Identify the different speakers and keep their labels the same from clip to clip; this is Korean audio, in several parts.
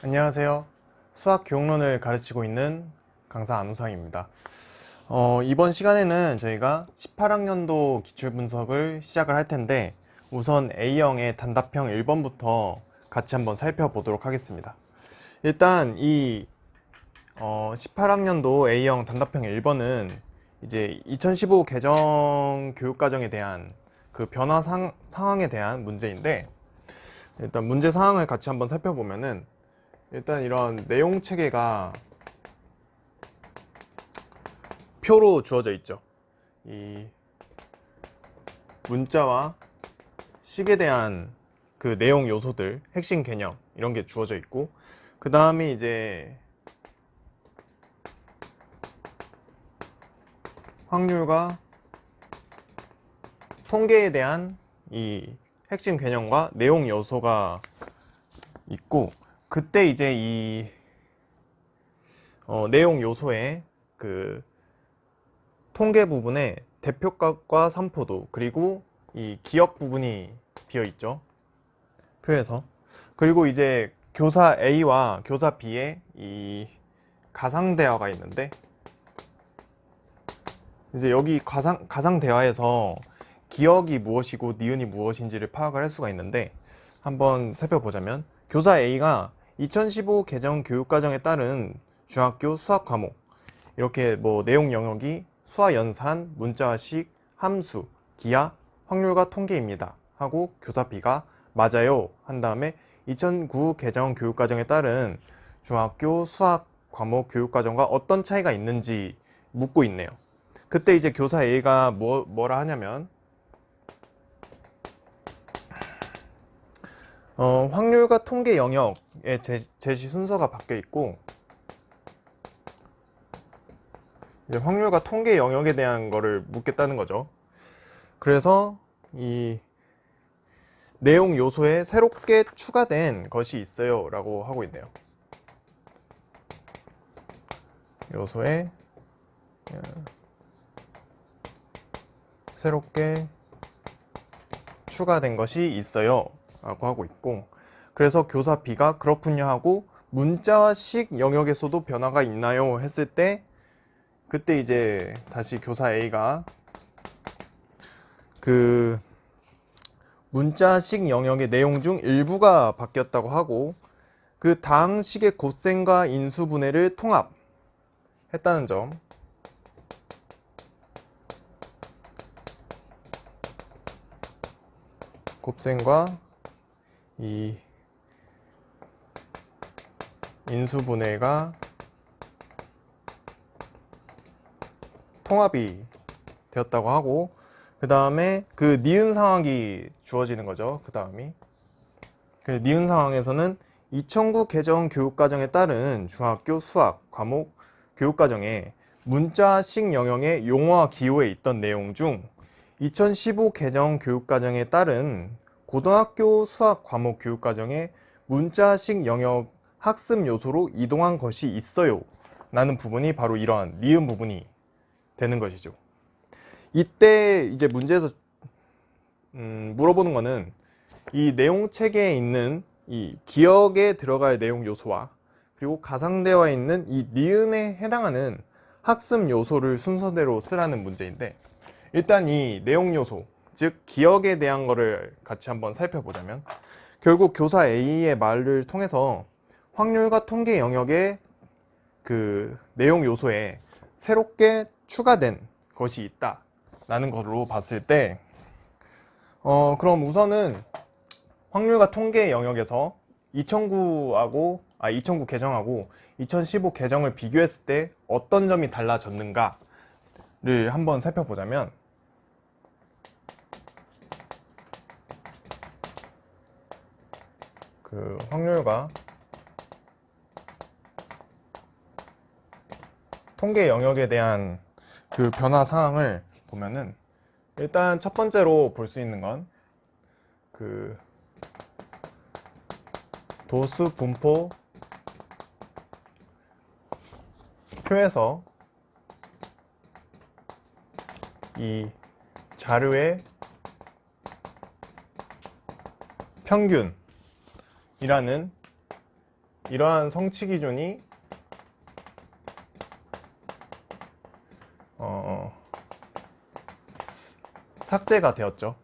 Speaker 1: 안녕하세요. 수학 교육론을 가르치고 있는 강사 안우상입니다. 어, 이번 시간에는 저희가 18학년도 기출분석을 시작을 할 텐데 우선 A형의 단답형 1번부터 같이 한번 살펴보도록 하겠습니다. 일단 이 어, 18학년도 A형 단답형 1번은 이제 2015 개정 교육과정에 대한 그 변화 상, 상황에 대한 문제인데 일단 문제 상황을 같이 한번 살펴보면은 일단 이런 내용 체계가 표로 주어져 있죠. 이 문자와 식에 대한 그 내용 요소들, 핵심 개념 이런 게 주어져 있고 그 다음에 이제 확률과 통계에 대한 이 핵심 개념과 내용 요소가 있고 그때 이제 이 어, 내용 요소에 그 통계 부분에 대표값과 삼포도 그리고 이 기억 부분이 비어 있죠. 표에서. 그리고 이제 교사 A와 교사 B의 이 가상 대화가 있는데 이제 여기 가상 가상 대화에서 기억이 무엇이고 니은이 무엇인지를 파악을 할 수가 있는데 한번 살펴보자면 교사 A가 2015 개정 교육과정에 따른 중학교 수학 과목 이렇게 뭐 내용 영역이 수화 연산, 문자식, 함수, 기하, 확률과 통계입니다. 하고 교사 B가 맞아요 한 다음에 2009 개정 교육과정에 따른 중학교 수학 과목 교육과정과 어떤 차이가 있는지 묻고 있네요. 그때 이제 교사 A가 뭐, 뭐라 하냐면 어, 확률과 통계 영역의 제, 제시 순서가 바뀌어 있고 이제 확률과 통계 영역에 대한 거를 묻겠다는 거죠. 그래서 이 내용 요소에 새롭게 추가된 것이 있어요 라고 하고 있네요. 요소에 어, 새롭게 추가된 것이 있어요 라고 하고 있고 그래서 교사 B가 그렇군요 하고 문자와 식 영역에서도 변화가 있나요 했을 때 그때 이제 다시 교사 A가 그 문자식 영역의 내용 중 일부가 바뀌었다고 하고 그 당식의 곱셈과 인수분해를 통합했다는 점. 곱셈과 이 인수분해가 통합이 되었다고 하고 그 다음에 그 니은 상황이 주어지는 거죠. 그 다음이 그 니은 상황에서는 2009 개정 교육과정에 따른 중학교 수학 과목 교육과정에 문자식 영역의 용어와 기호에 있던 내용 중 2015 개정 교육과정에 따른 고등학교 수학 과목 교육 과정에 문자식 영역 학습 요소로 이동한 것이 있어요. 라는 부분이 바로 이러한 니은 부분이 되는 것이죠. 이때 이제 문제에서 음, 물어보는 거는 이 내용 체계에 있는 이 기억에 들어갈 내용 요소와 그리고 가상대화에 있는 이 니은에 해당하는 학습 요소를 순서대로 쓰라는 문제인데 일단 이 내용 요소 즉 기억에 대한 거를 같이 한번 살펴보자면 결국 교사 A의 말을 통해서 확률과 통계 영역의 그 내용 요소에 새롭게 추가된 것이 있다 라는 걸로 봤을 때 어, 그럼 우선은 확률과 통계 영역에서 2009하고 아 2009 개정하고 2015 개정을 비교했을 때 어떤 점이 달라졌는가를 한번 살펴보자면 그 확률과 통계 영역에 대한 그 변화 사항을 보면은 일단 첫 번째로 볼 수 있는 건 그 도수 분포 표에서 이 자료의 평균 이라는 이러한 성취 기준이 어, 삭제가 되었죠.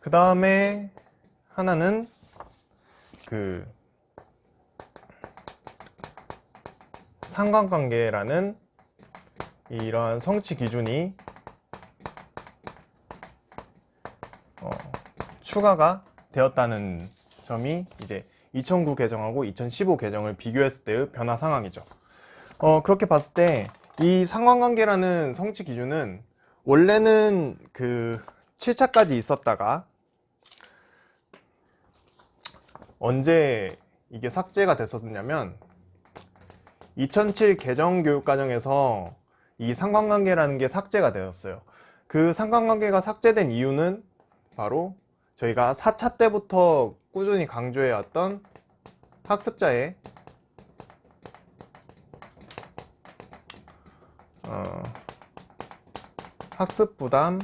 Speaker 1: 그 다음에 하나는 그 상관관계라는 이러한 성취 기준이 어, 추가가 되었다는 점이 이제 2009 개정하고 2015 개정을 비교했을 때의 변화 상황이죠. 어, 그렇게 봤을 때 이 상관관계라는 성취 기준은 원래는 그 7차까지 있었다가 언제 이게 삭제가 됐었냐면 2007 개정 교육 과정에서 이 상관관계라는 게 삭제가 되었어요. 그 상관관계가 삭제된 이유는 바로 저희가 4차 때부터 꾸준히 강조해왔던 학습자의 어, 학습 부담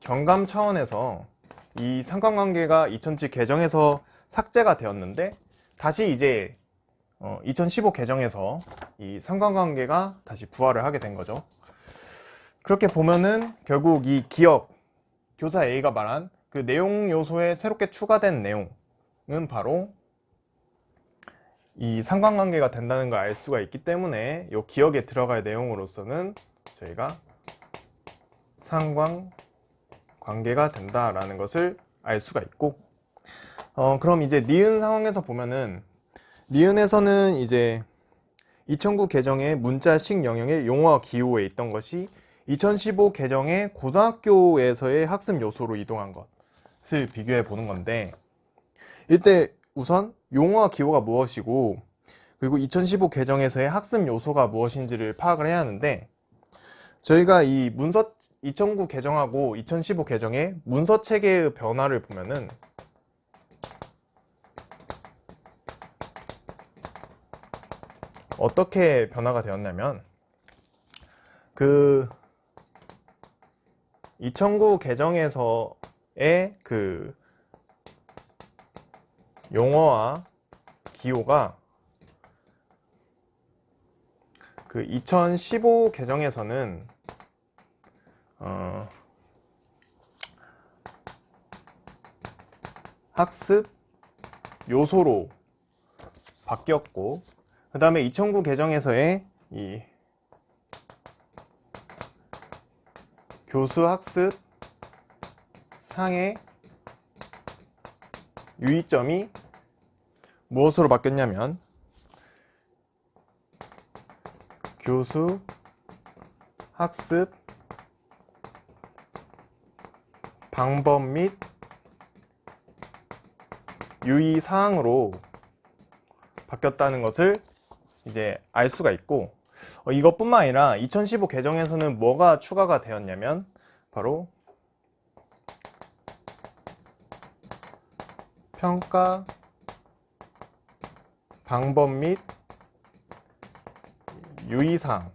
Speaker 1: 경감 차원에서 이 상관관계가 2007 개정에서 삭제가 되었는데 다시 이제 어, 2015 개정에서 이 상관관계가 다시 부활을 하게 된 거죠. 그렇게 보면은 결국 이 기억 교사 A가 말한 그 내용 요소에 새롭게 추가된 내용은 바로 이 상관관계가 된다는 걸 알 수가 있기 때문에 이 기억에 들어갈 내용으로서는 저희가 상관관계가 된다라는 것을 알 수가 있고 어 그럼 이제 니은 상황에서 보면은 니은에서는 이제 2009 개정의 문자식 영역의 용어와 기호에 있던 것이 2015 개정의 고등학교에서의 학습 요소로 이동한 것 을 비교해 보는 건데 이때 우선 용어와 기호가 무엇이고 그리고 2015 개정에서의 학습 요소가 무엇인지를 파악을 해야 하는데 저희가 이 문서 2009 개정하고 2015 개정의 문서 체계의 변화를 보면은 어떻게 변화가 되었냐면 그2009 개정에서의 그 용어와 기호가 그 2015 개정에서는 어 학습 요소로 바뀌었고 그 다음에 2009 개정에서의 이 교수 학습 상의 유의점이 무엇으로 바뀌었냐면 교수 학습 방법 및 유의 사항으로 바뀌었다는 것을 이제 알 수가 있고 어, 이것뿐만 아니라 2015 개정에서는 뭐가 추가가 되었냐면 바로 평가 방법 및 유의사항.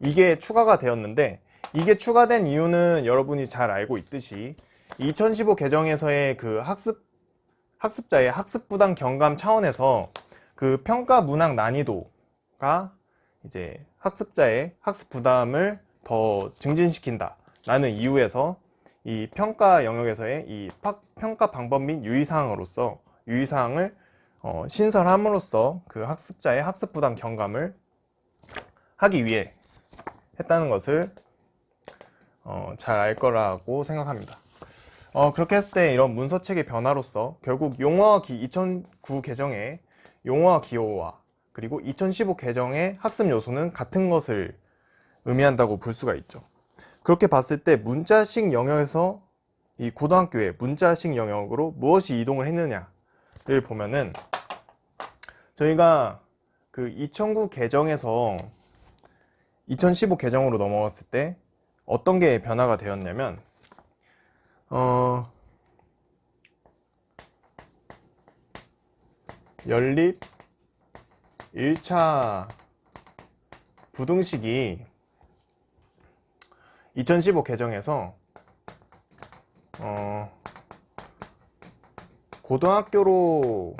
Speaker 1: 이게 추가가 되었는데 이게 추가된 이유는 여러분이 잘 알고 있듯이 2015 개정에서의 그 학습 학습자의 학습 부담 경감 차원에서 그 평가 문항 난이도가 이제 학습자의 학습 부담을 더 증진시킨다 라는 이유에서 이 평가 영역에서의 이 파- 평가 방법 및 유의사항으로서 유의사항을 어, 신설함으로써 그 학습자의 학습 부담 경감을 하기 위해 했다는 것을 어, 잘 알 거라고 생각합니다. 어, 그렇게 했을 때 이런 문서체계 변화로서 결국 용어와 기, 2009 개정의 용어와 기호와 그리고 2015 개정의 학습 요소는 같은 것을 의미한다고 볼 수가 있죠. 그렇게 봤을 때 문자식 영역에서 이 고등학교의 문자식 영역으로 무엇이 이동을 했느냐를 보면은 저희가 그 2009 개정에서 2015 개정으로 넘어갔을 때 어떤 게 변화가 되었냐면 어 연립 1차 부등식이 2015 개정에서 어 고등학교로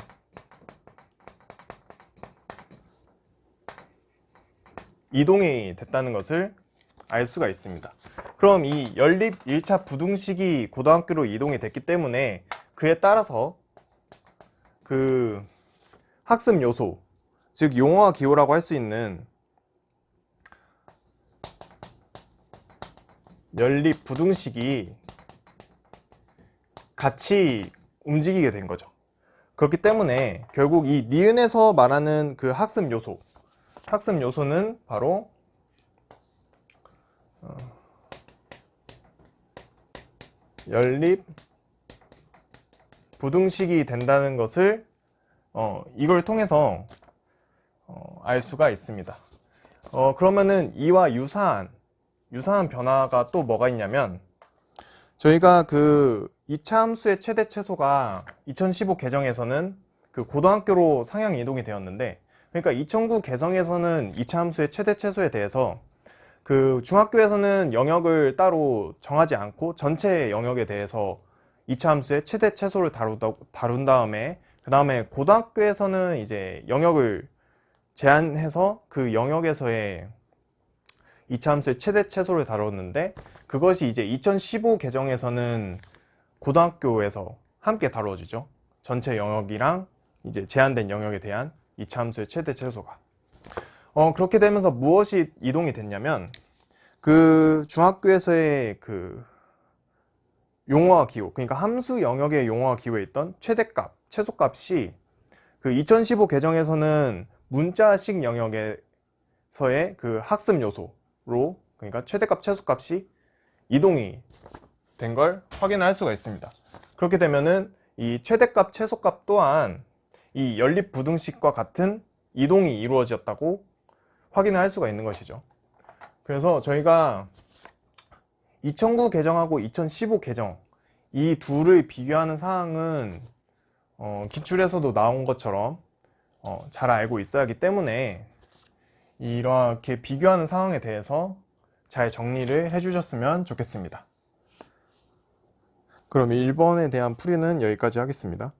Speaker 1: 이동이 됐다는 것을 알 수가 있습니다. 그럼 이 연립 1차 부등식이 고등학교로 이동이 됐기 때문에 그에 따라서 그 학습 요소, 즉 용어와 기호라고 할 수 있는 연립 부등식이 같이 움직이게 된 거죠. 그렇기 때문에 결국 이 니은에서 말하는 그 학습 요소, 학습 요소는 바로 어, 연립 부등식이 된다는 것을 어, 이걸 통해서 어, 알 수가 있습니다. 어, 그러면은 이와 유사한 유사한 변화가 또 뭐가 있냐면 저희가 그 2차 함수의 최대 최소가 2015 개정에서는 그 고등학교로 상향 이동이 되었는데 그러니까 2009 개정에서는 2차 함수의 최대 최소에 대해서 그 중학교에서는 영역을 따로 정하지 않고 전체 영역에 대해서 2차 함수의 최대 최소를 다루다, 다룬 다음에 그 다음에 고등학교에서는 이제 영역을 제한해서 그 영역에서의 2차 함수의 최대 최소를 다뤘는데 그것이 이제 2015 개정에서는 고등학교에서 함께 다뤄지죠. 전체 영역이랑 이제 제한된 영역에 대한 2차 함수의 최대 최소가. 어, 그렇게 되면서 무엇이 이동이 됐냐면 그 중학교에서의 그 용어와 기호, 그러니까 함수 영역의 용어와 기호에 있던 최대값, 최소값이 그 2015 개정에서는 문자식 영역에서의 그 학습 요소 로 그러니까 최대값, 최소값이 이동이 된 걸 확인할 수가 있습니다. 그렇게 되면은 이 최대값, 최소값 또한 이 연립 부등식과 같은 이동이 이루어졌다고 확인을 할 수가 있는 것이죠. 그래서 저희가 2009 개정하고 2015 개정 이 둘을 비교하는 사항은 어, 기출에서도 나온 것처럼 어, 잘 알고 있어야 하기 때문에 이렇게 비교하는 상황에 대해서 잘 정리를 해주셨으면 좋겠습니다. 그럼 1번에 대한 풀이는 여기까지 하겠습니다.